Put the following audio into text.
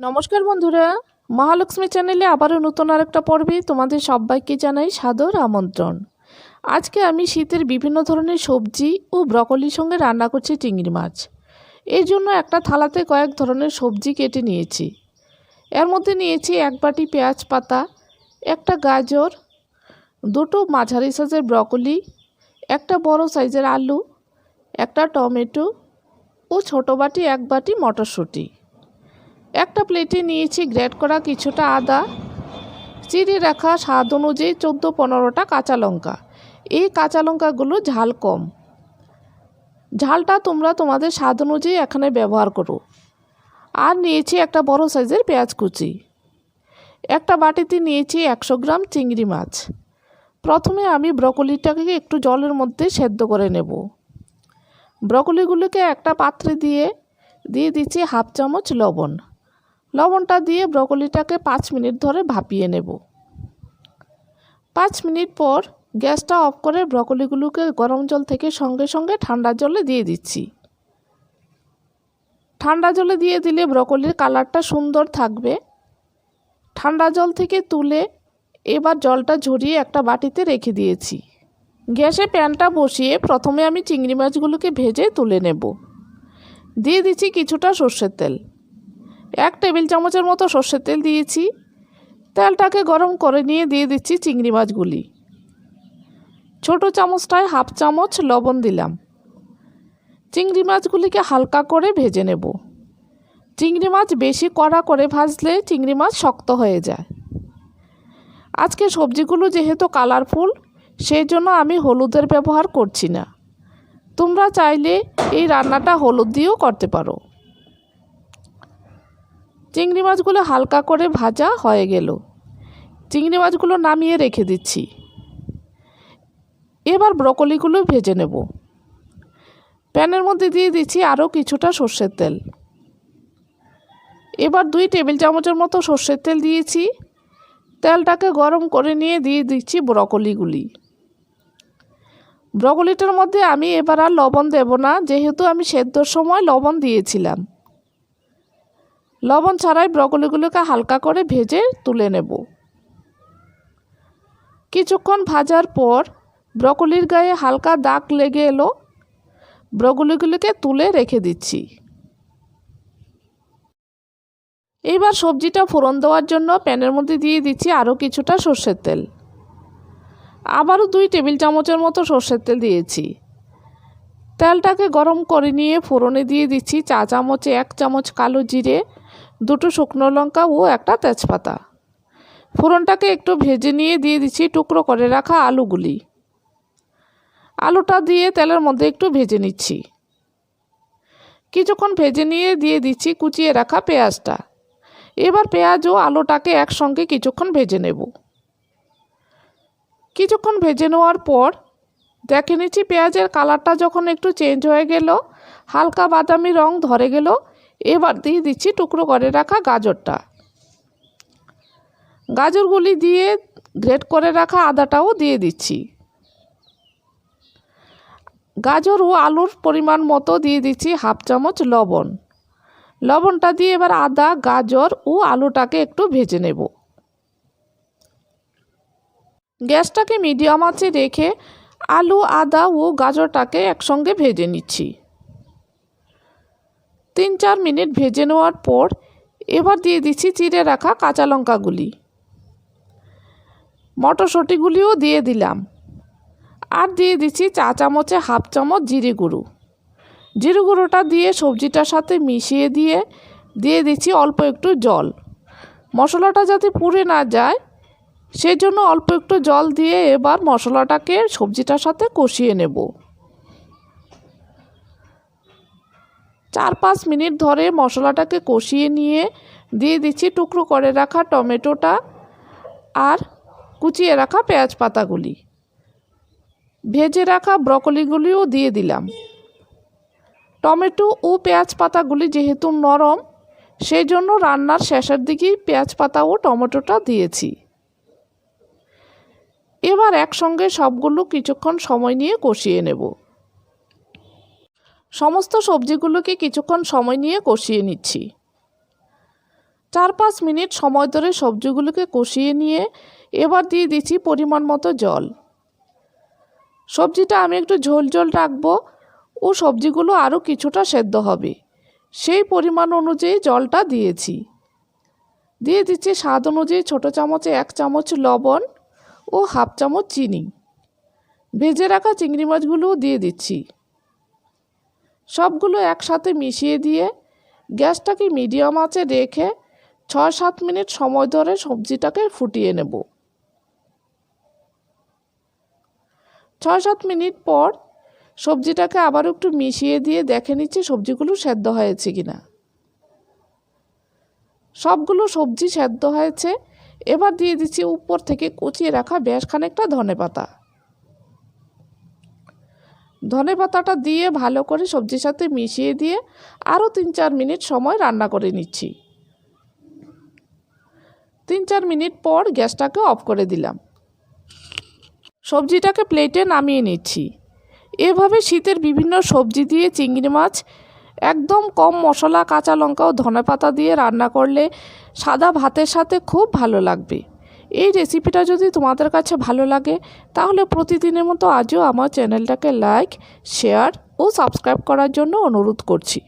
নমস্কার বন্ধুরা, মহালক্ষ্মী চ্যানেলে আবারও নতুন আরেকটা পর্বে তোমাদের সবাইকে জানাই সাদর আমন্ত্রণ। আজকে আমি শীতের বিভিন্ন ধরনের সবজি ও ব্রকলির সঙ্গে রান্না করছি চিংড়ি মাছ। এর জন্য একটা থালাতে কয়েক ধরনের সবজি কেটে নিয়েছি। এর মধ্যে নিয়েছি এক বাটি পেঁয়াজ পাতা, একটা গাজর, দুটো মাঝারি সাইজের ব্রকলি, একটা বড় সাইজের আলু, একটা টমেটো ও ছোটো বাটি এক বাটি মটরশুঁটি। একটা প্লেটে নিয়েছি গ্রেট করা কিছুটা আদা চিড়ে রাখা স্বাদ অনুযায়ী চোদ্দ পনেরোটা কাঁচা লঙ্কা। এই কাঁচা লঙ্কাগুলো ঝাল কম। ঝালটা তোমরা তোমাদের স্বাদ অনুযায়ী এখানে ব্যবহার করো। আর নিয়েছি একটা বড় সাইজের পেঁয়াজ কুচি। একটা বাটিতে নিয়েছি একশো গ্রাম চিংড়ি মাছ। প্রথমে আমি ব্রকলিটাকে একটু জলের মধ্যে সেদ্ধ করে নেব। ব্রকলিগুলোকে একটা পাত্রে দিয়ে দিয়ে দিচ্ছি হাফ চামচ লবণ। লবণটা দিয়ে ব্রকলিটাকে পাঁচ মিনিট ধরে ভাপিয়ে নেব। পাঁচ মিনিট পর গ্যাসটা অফ করে ব্রকলিগুলোকে গরম জল থেকে সঙ্গে সঙ্গে ঠান্ডা জলে দিয়ে দিচ্ছি। ঠান্ডা জলে দিয়ে দিলে ব্রকলির কালারটা সুন্দর থাকবে। ঠান্ডা জল থেকে তুলে এবার জলটা ঝরিয়ে একটা বাটিতে রেখে দিয়েছি। গ্যাসে প্যানটা বসিয়ে প্রথমে আমি চিংড়ি মাছগুলোকে ভেজে তুলে নেব। দিয়ে দিচ্ছি কিছুটা সর্ষের তেল। এক টেবিল চামচের মতো সর্ষের তেল দিয়েছি। তেলটাকে গরম করে নিয়ে দিয়ে দিচ্ছি চিংড়ি মাছগুলি। ছোটো চামচটায় হাফ চামচ লবণ দিলাম। চিংড়ি মাছগুলিকে হালকা করে ভেজে নেব। চিংড়ি মাছ বেশি কড়া করে ভাজলে চিংড়ি মাছ শক্ত হয়ে যায়। আজকে সবজিগুলো যেহেতু কালারফুল, সেই জন্য আমি হলুদের ব্যবহার করছি না। তোমরা চাইলে এই রান্নাটা হলুদ দিয়েও করতে পারো। চিংড়ি মাছগুলো হালকা করে ভাজা হয়ে গেল। চিংড়ি মাছগুলো নামিয়ে রেখে দিচ্ছি। এবার ব্রকলিগুলো ভেজে নেব। প্যানের মধ্যে দিয়ে দিচ্ছি আরও কিছুটা সর্ষের তেল। এবার দুই টেবিল চামচের মতো সর্ষের তেল দিয়েছি। তেলটাকে গরম করে নিয়ে দিয়ে দিচ্ছি ব্রকলিগুলি। ব্রকলিটার মধ্যে আমি এবার আর লবণ দেব না, যেহেতু আমি সেদ্ধর সময় লবণ দিয়েছিলাম। লবণ ছাড়াই ব্রকলিগুলোকে হালকা করে ভেজে তুলে নেব। কিছুক্ষণ ভাজার পর ব্রকলির গায়ে হালকা দাগ লেগে এলো। ব্রকলিগুলোকে তুলে রেখে দিচ্ছি। এইবার সবজিটা ফোড়ন দেওয়ার জন্য প্যানের মধ্যে দিয়ে দিচ্ছি আরও কিছুটা সর্ষের তেল। আবারও দুই টেবিল চামচের মতো সর্ষের তেল দিয়েছি। তেলটাকে গরম করে নিয়ে ফোড়নে দিয়ে দিচ্ছি চা চামচে এক চামচ কালো জিরে দুটো শুকনো লঙ্কা ও একটা তেজপাতা। ফোড়নটাকে একটু ভেজে নিয়ে দিয়ে দিচ্ছি টুকরো করে রাখা আলুগুলি। আলুটা দিয়ে তেলের মধ্যে একটু ভেজে নিচ্ছি। কিছুক্ষণ ভেজে নিয়ে দিয়ে দিচ্ছি কুচিয়ে রাখা পেঁয়াজটা। এবার পেঁয়াজ ও আলুটাকে একসঙ্গে কিছুক্ষণ ভেজে নেব। কিছুক্ষণ ভেজে নেওয়ার পর দেখে নিচ্ছি পেঁয়াজের কালারটা যখন একটু চেঞ্জ হয়ে গেল, হালকা বাদামি রং ধরে গেল এবার দিয়ে দিচ্ছি টুকরো করে রাখা গাজরটা। গাজরগুলি দিয়ে গ্রেট করে রাখা আদাটাও দিয়ে দিচ্ছি। গাজর ও আলুর পরিমাণ মতো দিয়ে দিচ্ছি হাফ চামচ লবণ। লবণটা দিয়ে এবার আদা, গাজর ও আলুটাকে একটু ভেজে নেব। গ্যাসটাকে মিডিয়াম আঁচে রেখে আলু, আদা ও গাজরটাকে একসঙ্গে ভেজে নিচ্ছি। তিন চার মিনিট ভেজে নেওয়ার পর এবার দিয়ে দিচ্ছি চিড়ে রাখা কাঁচা লঙ্কাগুলি। মটরশুঁটিগুলিও দিয়ে দিলাম। আর দিয়ে দিচ্ছি চা চামচে হাফ চামচ জিরে গুঁড়ো। জিরে গুঁড়োটা দিয়ে সবজিটার সাথে মিশিয়ে দিয়ে দিয়ে দিচ্ছি অল্প একটু জল। মশলাটা যাতে পুড়ে না যায়, সেই জন্য অল্প একটু জল দিয়ে এবার মশলাটাকে সবজিটার সাথে কষিয়ে নেব। চার পাঁচ মিনিট ধরে মশলাটাকে কষিয়ে নিয়ে দিয়ে দিচ্ছি টুকরো করে রাখা টমেটোটা আর কুচিয়ে রাখা পেঁয়াজ পাতাগুলি। ভেজে রাখা ব্রকলিগুলিও দিয়ে দিলাম। টমেটো ও পেঁয়াজ পাতাগুলি যেহেতু নরম, সেই জন্য রান্নার শেষের দিকেই পেঁয়াজ পাতা ও টমেটোটা দিয়েছি। এবার একসঙ্গে সবগুলো কিছুক্ষণ সময় নিয়ে কষিয়ে নেব। সমস্ত সবজিগুলোকে কিছুক্ষণ সময় নিয়ে কষিয়ে নিচ্ছি। চার পাঁচ মিনিট সময় ধরে সবজিগুলোকে কষিয়ে নিয়ে এবার দিয়ে দিচ্ছি পরিমাণ মতো জল। সবজিটা আমি একটু ঝোল ঝোল রাখব ও সবজিগুলো আরও কিছুটা সেদ্ধ হবে। সেই পরিমাণ অনুযায়ী জলটা দিয়েছি। দিয়ে দিচ্ছি স্বাদ অনুযায়ী ছোটো চামচে এক চামচ লবণ ও হাফ চামচ চিনি। ভেজে রাখা চিংড়ি মাছগুলোও দিয়ে দিচ্ছি। সবগুলো একসাথে মিশিয়ে দিয়ে গ্যাসটাকে মিডিয়াম আঁচে রেখে ছয় সাত মিনিট সময় ধরে সবজিটাকে ফুটিয়ে নেব। ছয় সাত মিনিট পর সবজিটাকে আবার একটু মিশিয়ে দিয়ে দেখে নিচ্ছি সবজিগুলো সেদ্ধ হয়েছে কিনা। সবগুলো সবজি সেদ্ধ হয়েছে। এবার দিয়ে দিচ্ছি উপর থেকে কুচিয়ে রাখা বেশ খানিকটা ধনে পাতা ধনে পাতাটা দিয়ে ভালো করে সবজির সাথে মিশিয়ে দিয়ে আরও তিন চার মিনিট সময় রান্না করে নিচ্ছি। তিন চার মিনিট পর গ্যাসটাকে অফ করে দিলাম। সবজিটাকে প্লেটে নামিয়ে নিচ্ছি। এভাবে শীতের বিভিন্ন সবজি দিয়ে চিংড়ি মাছ, একদম কম মশলা, কাঁচা লঙ্কা ও ধনে পাতা দিয়ে রান্না করলে সাদা ভাতের সাথে খুব ভালো লাগবে। এই রেসিপিটা যদি তোমাদের কাছে ভালো লাগে, তাহলে প্রতিদিনের মতো আজও আমার চ্যানেলটাকে লাইক শেয়ার ও সাবস্ক্রাইব করার জন্য অনুরোধ করছি।